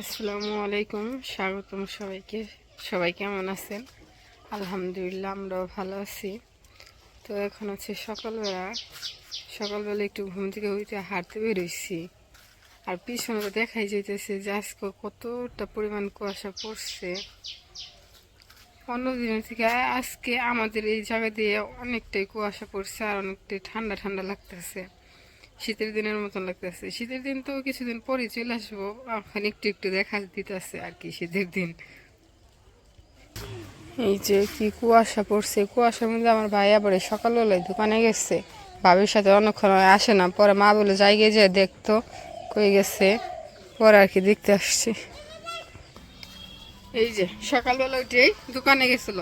আসসালামু আলাইকুম, স্বাগতম সবাইকে। সবাই কেমন আছেন? আলহামদুলিল্লাহ, আমরাও ভালো আছি। তো এখন হচ্ছে সকালবেলা সকালবেলা একটু ঘুম থেকে উঠে হাঁটতে বেরোইছি। আর পিছনে তো দেখাই যাইতেছে যে আজকে কতটা পরিমাণ কুয়াশা পড়ছে। দিনের থেকে আজকে আমাদের এই জায়গা দিয়ে অনেকটাই কুয়াশা পড়ছে আর অনেকটাই ঠান্ডা ঠান্ডা লাগতেছে। শীতের দিনের মতন লাগতেছে। শীতের দিন তো কিছুদিন পরে চলে আসব। এখন একটু একটু দেখা দিতেছে আর কি শীতের দিন। এই যে কি কুয়াশা পড়ছে। কুয়াশার মধ্যে আমার ভাই আবার সকালবেলায় দোকানে গেছে। ভাবির সাথে অনেকক্ষণ আসে না। পরে মা বলে যাই গিয়ে যে দেখতো, কই গেছে? পরে আর কি দেখতে আসছি। এই যে সকালবেলা উঠেই দোকানে গেছিল।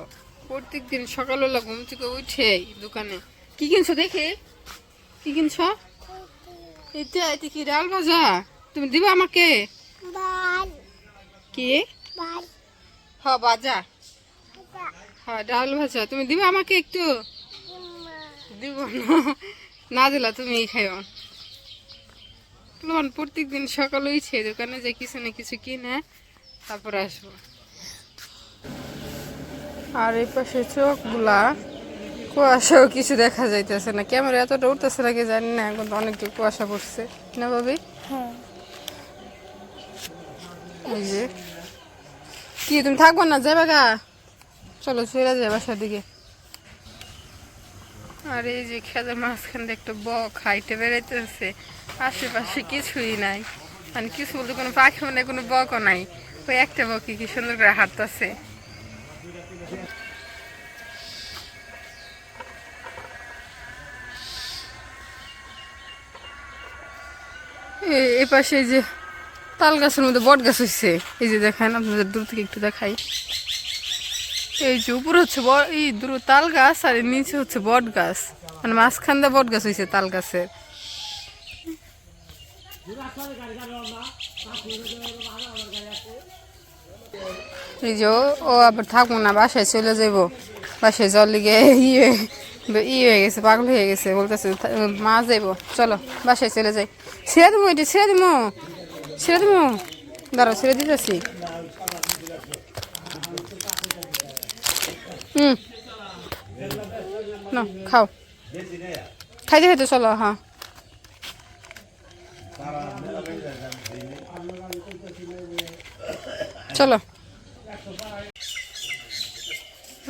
প্রত্যেক দিন সকালবেলা ঘুম থেকে উঠেই দোকানে। কি কিনছো দেখে? কি কিনছো? এটা এটা কি ডাল ভাজা? তুমি দিবা আমাকে? কি? হ ভাজা। হ্যাঁ ডাল ভাজা। তুমি দিবা আমাকে একটু? দিব না। না দিলা তুমি খাইও। লোন প্রত্যেক দিন সকালে উঠে দোকানে যে কিছু না কিছু কিনে তারপর আসব। আর এই পাশে চোখগুলা কুয়াশাও কিছু দেখা যাইতেছে না। ক্যামেরা এতটা উঠতেছে নাকি জানি না এখন তো অনেকটা কুয়াশা পড়ছে। না ভাবি? হ্যাঁ। এই যে। কি তুমি থাকব না? যাবে গা? চলো চলে যাই বাসার দিকে। আর এই যে খেলার মাঝখান দিয়ে একটা বক হাইটে বেড়াইতেছে আশেপাশে কিছুই নাই। মানে কিছু বলতে কোনো পাখিও নাই কোনো বকও নাই। ওই একটা বকই কি সুন্দর করে হাঁটতেছে। এ- এ পাশে এই যে তাল গাছের মধ্যে বট গাছ হচ্ছে এই যে দেখেন, আপনাদের দূর থেকে একটু দেখাই। এই যে উপরে হচ্ছে এই দূর তাল গাছ আর নিচে হচ্ছে বট গাছ। মানে মাঝখান দিয়ে বট গাছ হয়েছে তাল গাছের। এই যে ও আবার থাকব না, বাসায় চলে যাব বাসায় জল লিগে ইয়ে ই হয়ে গেছে, পাগল হয়ে গেছে। বলতেছে "থা- মা যাইবো, চলো, বাসায় চলে যাই। ছেড়ে দেবো এটি, ছেড়ে দেবো ছেড়ে দেবো দাঁড়াও, ছেড়ে দিতেছি। হুম না খাও। খাইতে খাইতে চলো হ্যাঁ। চলো।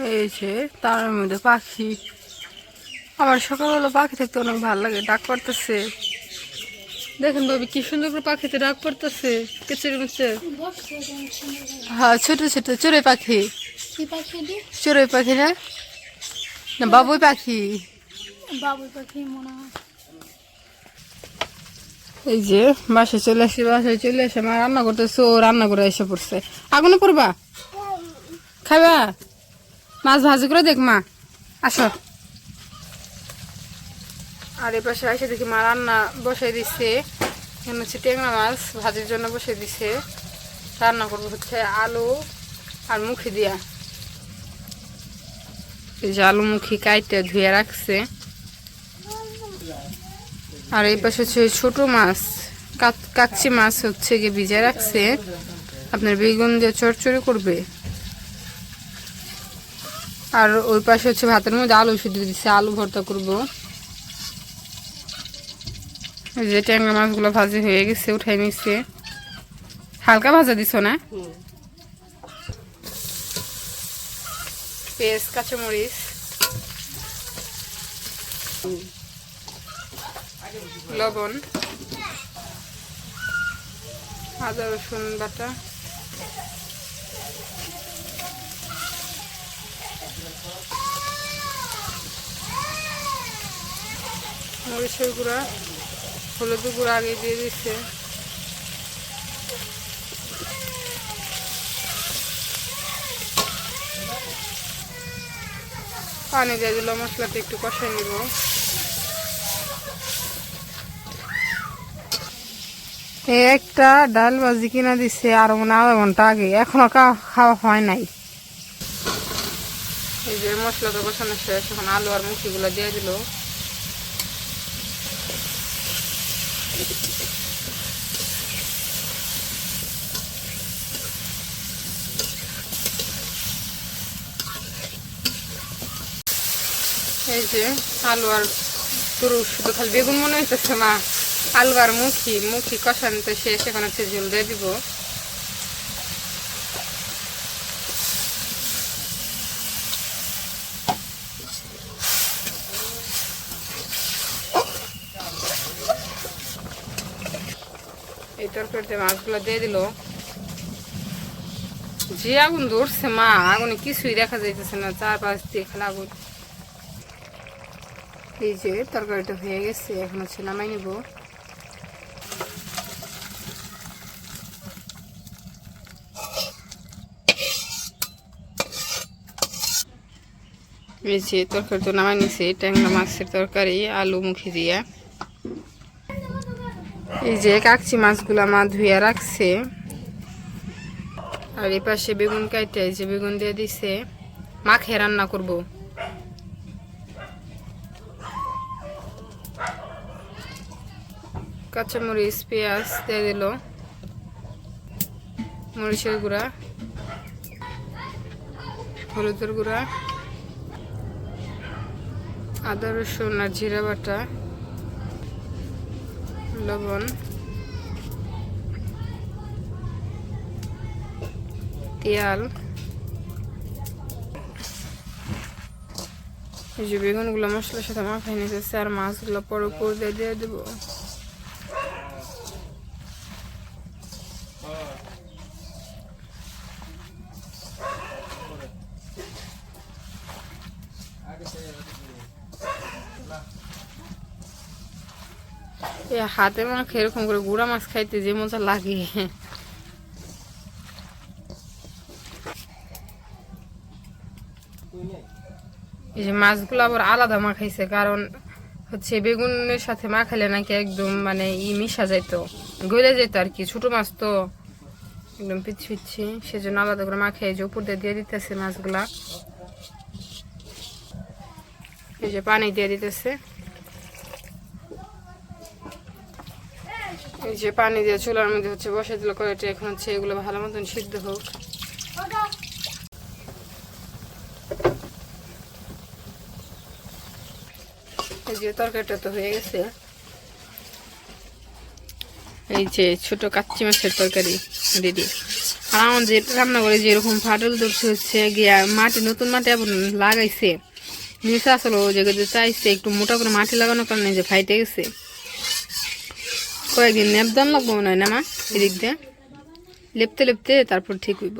এই যে, তার মধ্যে পাখি। আমার সকালবেলা পাখি দেখতে অনেক ভালো লাগে ডাক পড়তেছে দেখেন বাবি কি সুন্দর করে পাখিতে ডাক পড়তেছে কেচের মুচে হ্যাঁ ছোট ছোট চড়ুই পাখি। চড়ুই পাখি না? না বাবুই পাখি। বাবু পাখি মনে হয়। এই যে বাসায় চলে আসি বাসায় চলে আসে মা রান্না করতেছে ও রান্না করে এসে পড়ছে। আগুনে পড়বা? খাবা মাছ ভাজি করে দেখ মা। আসো। আর এ পাশে এসে দেখি মা রান্না বসাই দিচ্ছে এখানে হচ্ছে টেংরা মাছ ভাজির জন্য বসে দিছে। রান্না করব হচ্ছে আলু আর মুখি দিয়া। এই যে আলু মুখি কাইটে ধুয়ে রাখছে। আর এই পাশে হচ্ছে ছোট মাছ কাকচি মাছ হচ্ছে গিয়ে ভিজে রাখছে। আপনার বেগুন দিয়ে চড়চড়ি করবে। আর ওই পাশে হচ্ছে ভাতের মধ্যে আলু শুধু দিচ্ছে আলু ভর্তা করব। যে ট্যাংরা মাছগুলো ভাজি হয়ে গেছে উঠাই নিচ্ছে হালকা ভাজা দিছ না? পেঁয়াজ কাঁচামরিচ। লবণ। আদা রসুন বাটা। মরিচের গুঁড়া। হলুদ গুঁড়া আগে দিয়ে দিচ্ছে। পানি দিয়ে দিল মশলাটা একটু কষাই নিব। এই একটা ডাল ভাজি কিনা দিছে আর মনে আধা ঘণ্টা আগে। এখনও খাওয়া হয় নাই। এই যে মশলা তো কষানো শেষ এখন আলু আর মুখিগুলো দিয়ে দিল। এই যে আলু আর পুরো শুধু খালি বেগুন মনে হইতেছে মা আলু আর মুখি মুখি কষানোতে শেষ এখন হচ্ছে ঝোল দিয়ে দিব। এই তরকারিতে মাছগুলো দিয়ে দিল। যে আগুন ধরছে, মা, আগুনে কিছুই দেখা যাইতেছে না, চারপাশ দিয়ে খালি আগুন। এই যে তরকারিটা হয়ে গেছে, এখন হচ্ছে নামাই নিব। এই যে তরকারি তো নামাই নিছে, ট্যাংরা মাছের তরকারি, আলু মুখি দিয়া। এই যে কাকচি মাছগুলা মা ধুইয়া রাখছে। আর এই পাশে বেগুন কাইটে যে বেগুন দিয়ে দিছে। মাখে রান্না করব। কাঁচামরিচ, পেঁয়াজ দিয়ে দিল। মরিচের গুঁড়া, হলুদের গুঁড়া, আদা রসুন আর জিরা বাটা। লবণ। তেল। যে বেগুনগুলো মশলার সাথে মাখাই নিতেছে আর মাছগুলো পরে উপর দিয়ে দিয়ে দেবো। এ হাতে মাখে এরকম করে গুড়া মাছ খাইতে যে মজা লাগে। এই যে মাছগুলো আবার আলাদা মাখাইছে কারণ হচ্ছে বেগুনের সাথে মাখালে নাকি একদম মানে ই মিশা যাইতো, গলে যেত আর কি। ছোট মাছ তো একদম পিচ্ছি পিচ্ছি, সেজন্য আলাদা করে মাখিয়ে যে উপর দিয়ে দিয়ে দিতেছে মাছগুলা। এই যে পানি দিয়ে দিতেছে। এই যে পানি দিয়ে চুলার মধ্যে হচ্ছে বসে দিল করে এখন হচ্ছে এগুলো ভালো মতন সিদ্ধ হোক। এই যে তরকারিটা তো হয়ে গেছে। এই যে ছোট কাচ্চি মাছের তরকারি রেডি আর আমার যে রান্না করে যেরকম ফাটল ধরছে হচ্ছে গিয়া মাটি, নতুন মাটি আবার লাগাইছে। নিচে আসলে জায়গায় চাইছে একটু মোটা করে মাটি লাগানোর কারণে যে ফাইটে গেছে। কয়েকদিন নেপদান লাগবো মনে হয় না মা? এদিক দিয়ে। লেপতে লেপতে তারপর ঠিক হইব।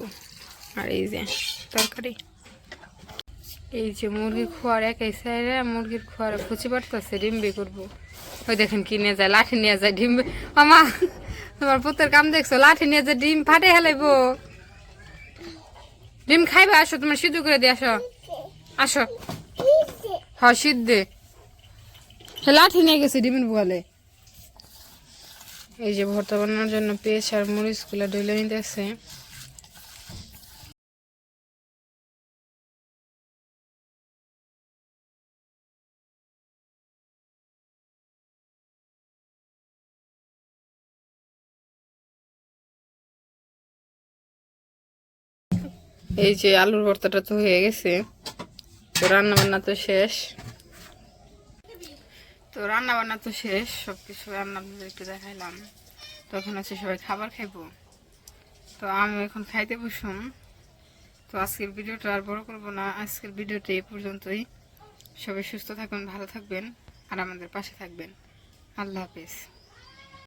আর এই যে তরকারি। এই যে মুরগি খোয়ার একাই সাইরে মুরগির খোয়ার ফুচি পারতেছে ডিম্বি করব। ওই দেখেন কি নিয়ে যায় লাঠি নিয়ে যায় ডিম আমা তোমার পুতের কাম দেখছ? লাঠি নিয়ে যায় ডিম ফাটে হেলাইবো ডিম খাইবে? আসো তোমার সিদ্ধ করে দিয়ে আসো। আসো। হ সিদ্ধে। লাঠি নিয়ে গেছে ডিমের বলে এই যে ভর্তা বানানোর জন্য পেঁয়াজ আর মরিচগুলো ডলে নিতেছে। এই যে আলুর ভর্তাটা তো হয়ে গেছে। তো রান্না বান্না তো শেষ। তো রান্না বান্না তো শেষ সব কিছু রান্না আপনাদের একটু দেখাইলাম। তো এখন হচ্ছে সবাই খাবার খাইবো। তো আমি এখন খাইতে বসুম তো আজকের ভিডিওটা আর বড় করব না। আজকের ভিডিওটা এই পর্যন্তই। সবাই সুস্থ থাকবেন ভালো থাকবেন, আর আমাদের পাশে থাকবেন। আল্লাহ হাফেজ।